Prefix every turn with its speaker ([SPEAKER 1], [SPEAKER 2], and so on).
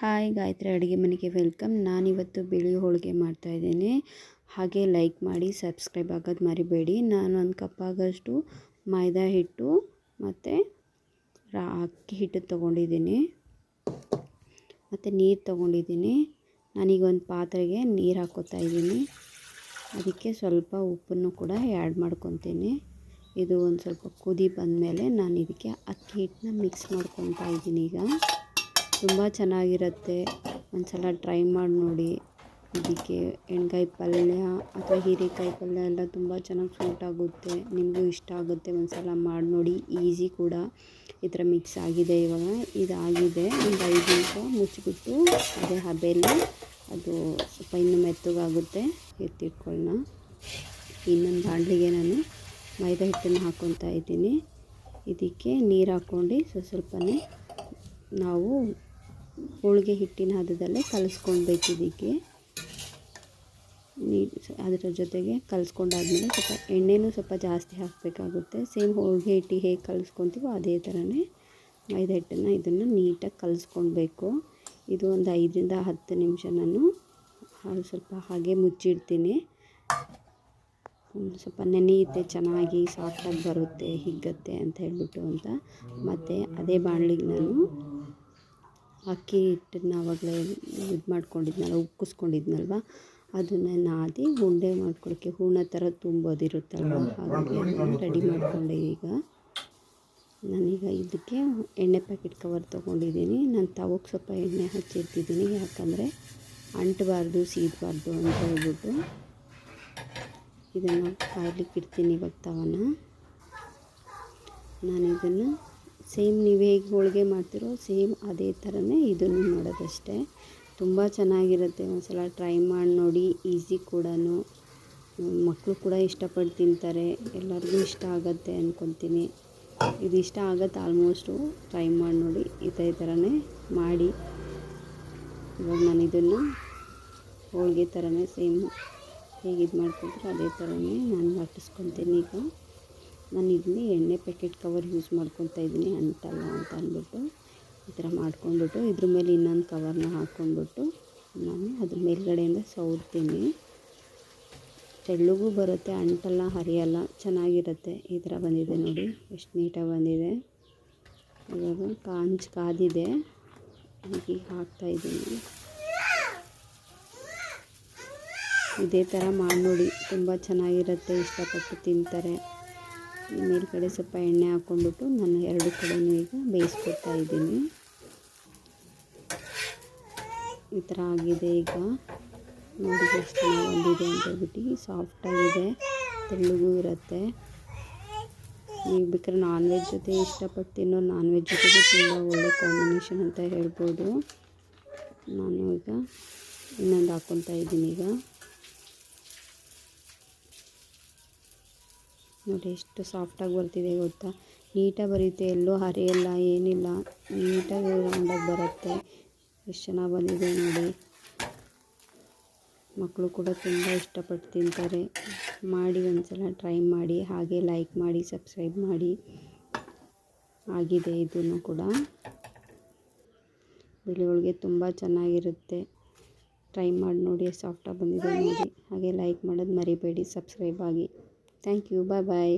[SPEAKER 1] Hi Gayatri ಅಡುಗೆ ಮನೆಗೆ welcome. ನಾನಿವತ್ತು ಬಿಳಿ ಹೋಳಿಗೆ ಮಾಡ್ತಾಯಿದ್ದೇನೆ ಹಾಗೆ ಲೈಕ್ ಮಾಡಿ, ಸಬ್ಸ್ಕ್ರೈಬ್ ಆಗೋದು ಮರಿಬೇಡಿ. ನಾನು ಒಂದು ಕಪ್ ಆಗೋಷ್ಟು ಮೈದಾ ಹಿಟ್ಟು ಮತ್ತು ಅಕ್ಕಿ ಹಿಟ್ಟು ತೊಗೊಂಡಿದ್ದೀನಿ. ಮತ್ತು ನೀರು ತೊಗೊಂಡಿದ್ದೀನಿ. ನಾನೀಗ ಒಂದು ಪಾತ್ರೆಗೆ ನೀರು ಹಾಕೋತಾ ಇದ್ದೀನಿ. ಅದಕ್ಕೆ ಸ್ವಲ್ಪ ಉಪ್ಪನ್ನು ಕೂಡ ಆ್ಯಡ್ ಮಾಡ್ಕೊತೀನಿ. ಇದು ಒಂದು ಸ್ವಲ್ಪ ಕುದಿ ಬಂದಮೇಲೆ ನಾನು ಇದಕ್ಕೆ ಅಕ್ಕಿ ಹಿಟ್ಟನ್ನ ಮಿಕ್ಸ್ ಮಾಡ್ಕೊತಾ ಇದ್ದೀನಿ ಈಗ. ತುಂಬ ಚೆನ್ನಾಗಿರುತ್ತೆ. ಒಂದ್ಸಲ ಟ್ರೈ ಮಾಡಿ ನೋಡಿ. ಇದಕ್ಕೆ ಎಣ್ಗಾಯಿ ಪಲ್ಯ ಅಥವಾ ಹೀರೆಕಾಯಿ ಪಲ್ಯ ಎಲ್ಲ ತುಂಬ ಚೆನ್ನಾಗಿ ಸೂಟ್ ಆಗುತ್ತೆ. ನಿಮಗೂ ಇಷ್ಟ ಆಗುತ್ತೆ ಒಂದ್ಸಲ ಮಾಡಿ ನೋಡಿ. ಈಸಿ ಕೂಡ. ಈ ಥರ ಮಿಕ್ಸ್ ಆಗಿದೆ ಇವಾಗ. ಇದಾಗಿದೆ. ಒಂದು ಐದು ನಿಮಿಷ ಮುಚ್ಚಿಬಿಟ್ಟು ಅದೇ ಹಬೆಯಲ್ಲಿ ಅದು ಸ್ವಲ್ಪ ಇನ್ನೂ ಮೆತ್ತಗಾಗುತ್ತೆ. ಎತ್ತಿಟ್ಕೊಳ್ಳೋಣ ಇನ್ನೊಂದು ಬಾಣಲಿಗೆ ನಾನು ಮೈದಾ ಹಿಟ್ಟನ್ನು ಹಾಕ್ಕೊತಾ ಇದ್ದೀನಿ. ಇದಕ್ಕೆ ನೀರು ಹಾಕ್ಕೊಂಡು ಸ್ವಲ್ಪ ನಾವು ಹೋಳಿಗೆ ಹಿಟ್ಟಿನ ಹದದಲ್ಲೇ ಕಲಿಸ್ಕೊಳ್ಬೇಕು ಇದಕ್ಕೆ ನೀ ಅದರ ಜೊತೆಗೆ ಕಲಿಸ್ಕೊಂಡಾದ್ಮೇಲೆ ಸ್ವಲ್ಪ ಎಣ್ಣೆನೂ ಸ್ವಲ್ಪ ಜಾಸ್ತಿ ಹಾಕಬೇಕಾಗುತ್ತೆ. ಸೇಮ್ ಹೋಳಿಗೆ ಹಿಟ್ಟಿಗೆ ಹೇಗೆ ಕಲಿಸ್ಕೊತೀವೋ ಅದೇ ಥರನೇ ಮೈದಾ ಹಿಟ್ಟನ್ನು ಇದನ್ನು ನೀಟಾಗಿ ಕಲಿಸ್ಕೊಳ್ಬೇಕು. ಇದು ಒಂದು ಐದರಿಂದ ಹತ್ತು ನಿಮಿಷ ನಾನು ಸ್ವಲ್ಪ ಹಾಗೆ ಮುಚ್ಚಿಡ್ತೀನಿ. ಸ್ವಲ್ಪ ನೆನೆಯುತ್ತೆ ಚೆನ್ನಾಗಿ ಸಾಫ್ಟಾಗಿ ಬರುತ್ತೆ, ಹಿಗ್ಗತ್ತೆ ಅಂತ ಹೇಳ್ಬಿಟ್ಟು ಅಂತ. ಮತ್ತು ಅದೇ ಬಾಣಲಿಗೆ ನಾನು ಅಕ್ಕಿ ಹಿಟ್ಟನ್ನ ಆವಾಗಲೇ ಇದು ಮಾಡ್ಕೊಂಡಿದ್ನಲ್ಲ ಉಕ್ಕಿಸ್ಕೊಂಡಿದ್ನಲ್ವ? ಅದನ್ನು ನಾದಿ ಉಂಡೆ ಮಾಡ್ಕೊಳ್ಳೋಕ್ಕೆ ಹೂರ್ಣ ಥರ ತುಂಬೋದಿರುತ್ತಲ್ವ? ಹಾಗಾಗಿ ರೆಡಿ ಮಾಡಿಕೊಂಡೆ ಈಗ. ನಾನೀಗ ಇದಕ್ಕೆ ಎಣ್ಣೆ ಪ್ಯಾಕೆಟ್ ಕವರ್ ತೊಗೊಂಡಿದ್ದೀನಿ. ನಾನು ತವಕ್ಕೆ ಸ್ವಲ್ಪ ಎಣ್ಣೆ ಹಚ್ಚಿರ್ತಿದ್ದೀನಿ. ಯಾಕಂದರೆ ಅಂಟಬಾರ್ದು ಸೀದಬಾರ್ದು ಅಂತ ಹೇಳ್ಬಿಟ್ಟು ಇದನ್ನು ಕಾಯ್ಲಿಕ್ಕೆ ಇಡ್ತೀನಿ ಇವಾಗ ತವನ. ನಾನು ಇದನ್ನು ಸೇಮ್ ನೀವು ಹೇಗೆ ಹೋಳಿಗೆ ಮಾಡ್ತೀರೋ ಸೇಮ್ ಅದೇ ಥರನೇ ಇದನ್ನು ಮಾಡೋದಷ್ಟೇ. ತುಂಬ ಚೆನ್ನಾಗಿರುತ್ತೆ ಒಂದ್ಸಲ ಟ್ರೈ ಮಾಡಿ ನೋಡಿ ಈಸಿ ಕೂಡ ಮಕ್ಕಳು ಕೂಡ ಇಷ್ಟಪಟ್ಟು ತಿಂತಾರೆ, ಎಲ್ಲರಿಗೂ ಇಷ್ಟ ಆಗುತ್ತೆ ಅಂದ್ಕೊತೀನಿ ಇದು ಇಷ್ಟ ಆಗುತ್ತೆ ಆಲ್ಮೋಸ್ಟು ಟ್ರೈ ಮಾಡಿ ನೋಡಿ, ಇದೇ ಥರನೇ ಮಾಡಿ. ಇವಾಗ ನಾನು ಇದನ್ನು ಹೋಳಿಗೆ ಥರನೇ ಸೇಮ್ ಹೇಗೆ ಇದು ಮಾಡ್ಕೊತೀರೋ ಅದೇ ಥರನೇ ನಾನು ಲಟ್ಟಿಸ್ಕೊತೀನಿ ಈಗ. ನಾನು ಇಲ್ಲಿ ಎಣ್ಣೆ ಪ್ಯಾಕೆಟ್ ಕವರ್ ಯೂಸ್ ಮಾಡ್ಕೊತಾ ಇದ್ದೀನಿ ಅಂಟಲ್ಲ ಅಂತ ಅಂದ್ಬಿಟ್ಟು ಈ ಥರ ಮಾಡ್ಕೊಂಡ್ಬಿಟ್ಟು ಇದ್ರ ಮೇಲೆ ಇನ್ನೊಂದು ಕವರ್ನ ಹಾಕ್ಕೊಂಡ್ಬಿಟ್ಟು ನಾನು ಅದ್ರ ಮೇಲ್ಗಡೆಯಿಂದ ಸೌರ್ತೀನಿ. ತೆಳ್ಳಗೂ ಬರುತ್ತೆ ಅಂಟಲ್ಲ ಹರಿಯಲ್ಲ, ಚೆನ್ನಾಗಿರುತ್ತೆ. ಈ ಥರ ಬಂದಿದೆ ನೋಡಿ, ಎಷ್ಟು ನೀಟಾಗಿ ಬಂದಿದೆ. ಇವಾಗ ಕಾಂಚ್ ಕಾದಿದೆ, ಹೀಗೆ ಹಾಕ್ತಾಯಿದ್ದೀನಿ ಇದೇ ಥರ ಮಾಡಿ ನೋಡಿ ತುಂಬ ಚೆನ್ನಾಗಿರುತ್ತೆ, ಇಷ್ಟಪಟ್ಟು ತಿಂತಾರೆ. ಮೇಲ್ಗಡೆ ಸ್ವಲ್ಪ ಎಣ್ಣೆ ಹಾಕ್ಕೊಂಡ್ಬಿಟ್ಟು ನಾನು ಎರಡು ಕಡೆಯೂ ಈಗ ಬೇಯಿಸ್ಕೊಡ್ತಾ ಇದ್ದೀನಿ. ಈ ಥರ ಆಗಿದೆ ಈಗ. ನೋಡಿ ಎಷ್ಟು ಚೆನ್ನಾಗಿ ಬಂದಿದೆ ಅಂತ ಹೇಳ್ಬಿಟ್ಟು ಸಾಫ್ಟಾಗಿದೆ ತೆಳ್ಳಗೂ ಇರುತ್ತೆ. ನೀವು ಬೇಕಾದ್ರೆ ನಾನ್ ವೆಜ್ ಜೊತೆ ಇಷ್ಟಪಟ್ಟು ತಿನ್ನೋ ನಾನ್ ವೆಜ್ ಜೊತೆಗೆ ತುಂಬ ಒಳ್ಳೆ ಕಾಂಬಿನೇಷನ್ ಅಂತ ಹೇಳ್ಬೋದು. ನಾನು ಈಗ ಇನ್ನೊಂದು ಹಾಕ್ಕೊತಾ ಇದ್ದೀನಿ ಈಗ. ನೋಡಿ ಎಷ್ಟು ಸಾಫ್ಟಾಗಿ ಬರ್ತಿದೆ ಗೊತ್ತಾ? ನೀಟಾಗಿ ಬರೆಯುತ್ತೆ ಎಲ್ಲೂ ಹರಿಯಲ್ಲ, ಏನಿಲ್ಲ. ನೀಟಾಗಿ ರೌಂಡಾಗಿ ಬರುತ್ತೆ. ಎಷ್ಟು ಚೆನ್ನಾಗಿ ಬಂದಿದೆ ನೋಡಿ. ಮಕ್ಕಳು ಕೂಡ ತುಂಬ ಇಷ್ಟಪಟ್ಟು ತಿಂತಾರೆ. ಮಾಡಿ ಒಂದ್ಸಲ ಟ್ರೈ ಮಾಡಿ, ಹಾಗೆ ಲೈಕ್ ಮಾಡಿ, ಸಬ್ಸ್ಕ್ರೈಬ್ ಮಾಡಿ. ಆಗಿದೆ ಇದನ್ನು ಕೂಡ. ಬಿಳಿ ಹೋಳಿಗೆ ತುಂಬ ಚೆನ್ನಾಗಿರುತ್ತೆ. ಟ್ರೈ ಮಾಡಿ ನೋಡಿ, ಸಾಫ್ಟಾಗಿ ಬಂದಿದೆ ನೋಡಿ. ಹಾಗೆ ಲೈಕ್ ಮಾಡೋದು ಮರಿಬೇಡಿ, ಸಬ್ಸ್ಕ್ರೈಬ್ ಆಗಿ. Thank you bye bye